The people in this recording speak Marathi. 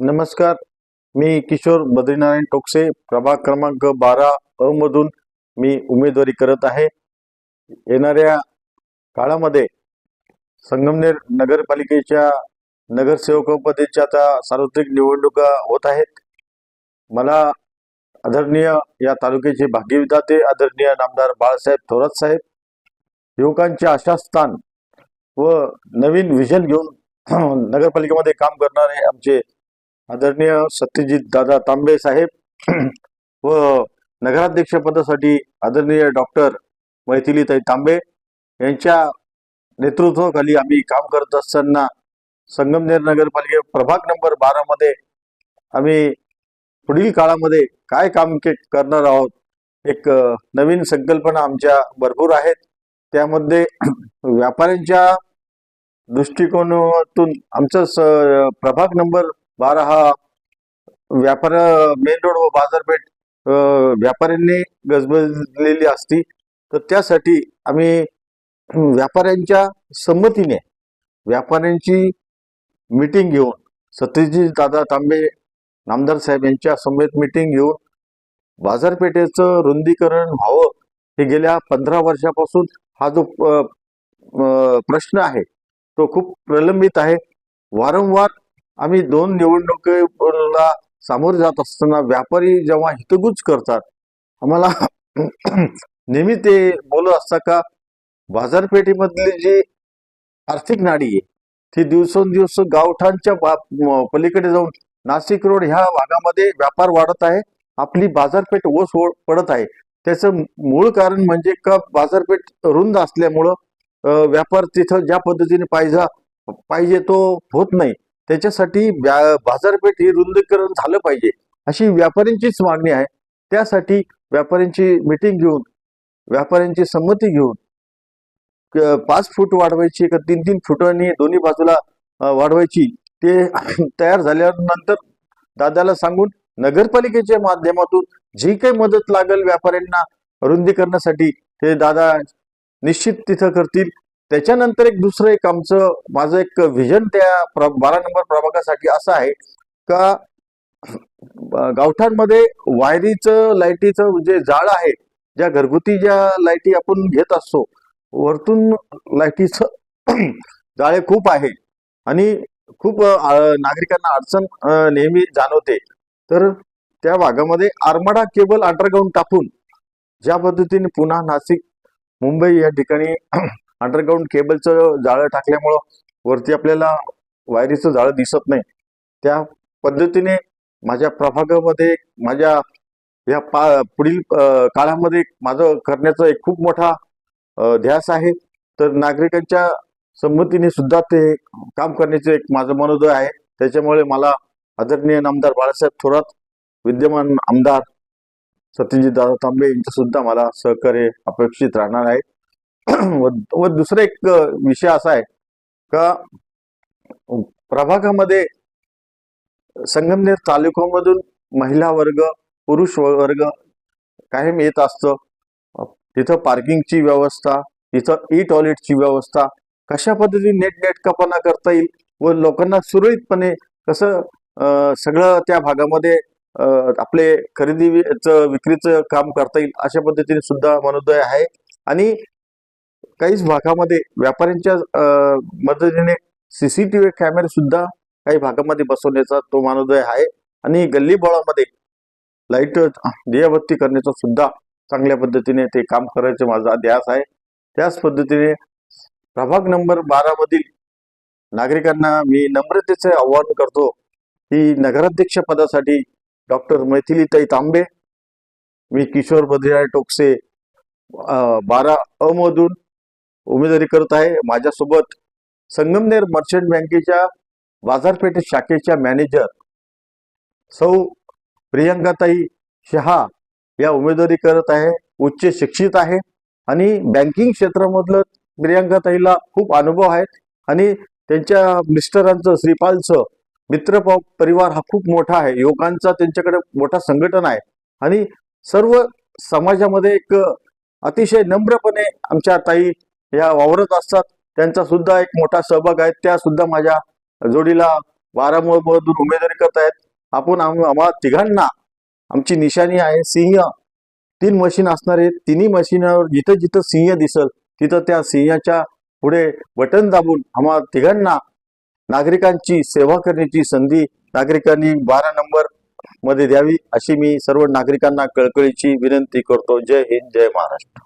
नमस्कार. मी किशोर बद्रीनारायण टोकसे. प्रभाग क्रमांक बारा अ मधून मी उमेदवारी करत आहे. येणाऱ्या काळामध्ये संगमनेर नगरपालिकेच्या नगरसेवकपदेच्या आता सार्वत्रिक निवडणुका होत आहेत. मला आदरणीय या तालुक्याचे भाग्यविधाते आदरणीय नामदार बाळासाहेब थोरात साहेब युवकांचे आशास्थान व नवीन विजन घेऊन नगरपालिकेमध्ये काम करणारे आमचे आदरणीय सत्यजित दादा तांबे साहेब व नगराध्यक्ष पदासाठी आदरणीय डॉक्टर मैथिलीताई तांबे यांच्या नेतृत्वाखाली आम्ही काम करत असताना संगमनेर नगरपालिके प्रभाग नंबर बारामध्ये आम्ही पुढील काळामध्ये काय काम के करणार आहोत एक नवीन संकल्पना आमच्या भरपूर आहेत. त्यामध्ये व्यापाऱ्यांच्या दृष्टिकोनातून आमचं स- प्रभाग नंबर बारा हा व्यापार मेन रोड व बाजारपेठ व्यापाऱ्यांनी गजबजलेली असती. तर त्यासाठी आम्ही व्यापाऱ्यांच्या संमतीने व्यापाऱ्यांची मीटिंग घेऊन सत्यजित दादा तांबे नामदार साहेब यांच्या समेत मीटिंग घेऊन बाजारपेठेचं रुंदीकरण व्हावं हे गेल्या पंधरा वर्षापासून हा जो प्रश्न आहे तो खूप प्रलंबित आहे. वारंवार आम्ही दोन निवडणुकीला सामोरे जात असताना व्यापारी जेव्हा हितगुज करतात आम्हाला नेहमी ते बोलत असतात का बाजारपेठेमधली जी आर्थिक नाडी आहे ती दिवसेंदिवस गावठांच्या बा- पलीकडे जाऊन नाशिक रोड ह्या भागामध्ये व्यापार वाढत आहे आपली बाजारपेठ ओस पडत आहे. त्याचं मूळ कारण म्हणजे का बाजारपेठ रुंद असल्यामुळं व्यापार तिथं ज्या पद्धतीने पाहिजे पाहिजे तो होत नाही. त्याच्यासाठी बाजारपेठ ही रुंदीकरण झालं पाहिजे अशी व्यापाऱ्यांचीच मागणी आहे. त्यासाठी व्यापाऱ्यांची मिटिंग घेऊन व्यापाऱ्यांची संमती घेऊन क- पाच फूट वाढवायची का तीन तीन फुटांनी दोन्ही बाजूला वाढवायची ते तयार झाल्यानंतर दादाला सांगून नगरपालिकेच्या माध्यमातून जी काही मदत लागेल व्यापाऱ्यांना रुंदीकरणासाठी ते दादा निश्चित तिथं करतील. त्याच्यानंतर एक दुसरं एक आमचं माझं एक व्हिजन त्या प्र बारा नंबर प्रभागासाठी असं आहे का गावठांमध्ये वायरीचं लाईटीचं जे जाळ आहे ज्या घरगुती ज्या लाईटी आपण घेत असतो वरतून लाईटीचं जाळे खूप आहे. आणि खूप नागरिकांना अडचण नेहमी जाणवते. तर त्या भागामध्ये आरमाडा केबल अंडरग्राऊंड टाकून ज्या पद्धतीने पुन्हा नाशिक मुंबई या ठिकाणी अंडरग्राऊंड केबलचं जाळं टाकल्यामुळं वरती आपल्याला वायरीचं जाळं दिसत नाही. त्या पद्धतीने माझ्या प्रभागामध्ये माझ्या या पा पुढील काळामध्ये माझं करण्याचा एक खूप मोठा ध्यास आहे. तर नागरिकांच्या संमतीने सुद्धा ते काम करण्याचे एक माझं मनोदय आहे. त्याच्यामुळे मला आदरणीय आमदार बाळासाहेब थोरात विद्यमान आमदार सत्यजित दादा तांबे यांचं सुद्धा मला सहकार्य अपेक्षित राहणार आहे. व व दुसरा एक विषय असा आहे का प्रभागामध्ये संगमनेर तालुक्यामधून महिला वर्ग पुरुष वर्ग कायम येत असतं. तिथं पार्किंगची व्यवस्था तिथं ई टॉयलेटची व्यवस्था कशा पद्धतीने नेटनेटकापणा करता येईल व लोकांना सुरळीतपणे कसं सगळं त्या भागामध्ये आपले खरेदीचं विक्रीचं काम करता येईल अशा पद्धतीने सुद्धा मनोदय आहे. आणि काहीच भागामध्ये व्यापाऱ्यांच्या मदतीने सीसीटीव्ही कॅमेरे सुद्धा काही भागामध्ये बसवण्याचा तो मानोदय आहे. आणि गल्ली बळामध्ये लाइट दियाबत्ती करण्याचा सुद्धा चांगल्या पद्धतीने ते काम करायचे माझा ध्यास आहे. त्याच पद्धतीने प्रभाग नंबर बारा मधील नागरिकांना मी नम्रतेचे आवाहन करतो की नगराध्यक्ष पदासाठी डॉक्टर मैथिलीताई तांबे मी किशोर बद्रीराय टोकसे बारा अमधून उमेदवारी करत आहे. माझ्यासोबत संगमनेर मर्चंट बँकेच्या बाजारपेठ शाखेच्या मॅनेजर सौ प्रियंकाताई शहा या उमेदवारी करत आहे. उच्च शिक्षित आहे आणि बँकिंग क्षेत्रामधलं प्रियंकाताईला खूप अनुभव आहेत आणि त्यांच्या मिस्टरांचं श्रीपालचं मित्र प- परिवार हा खूप मोठा आहे. युवकांचा त्यांच्याकडे मोठा संघटन आहे आणि सर्व समाजामध्ये एक अतिशय नम्रपणे आमच्या ताई या वावरत असतात. त्यांचा सुद्धा एक मोठा सहभाग आहे. त्या सुद्धा माझ्या जोडीला बारा उमेदवारी करत आहेत. आपण आम्हाला तिघांना आमची निशाणी आहे. सिंह तीन मशीन असणारे तिन्ही मशीनवर जिथं जिथं सिंह दिसल तिथं त्या सिंहाच्या पुढे बटन दाबून आम्हा तिघांना नागरिकांची सेवा करण्याची संधी नागरिकांनी बारा नंबरमध्ये द्यावी अशी मी सर्व नागरिकांना कळकळीची विनंती करतो. जय हिंद जय महाराष्ट्र.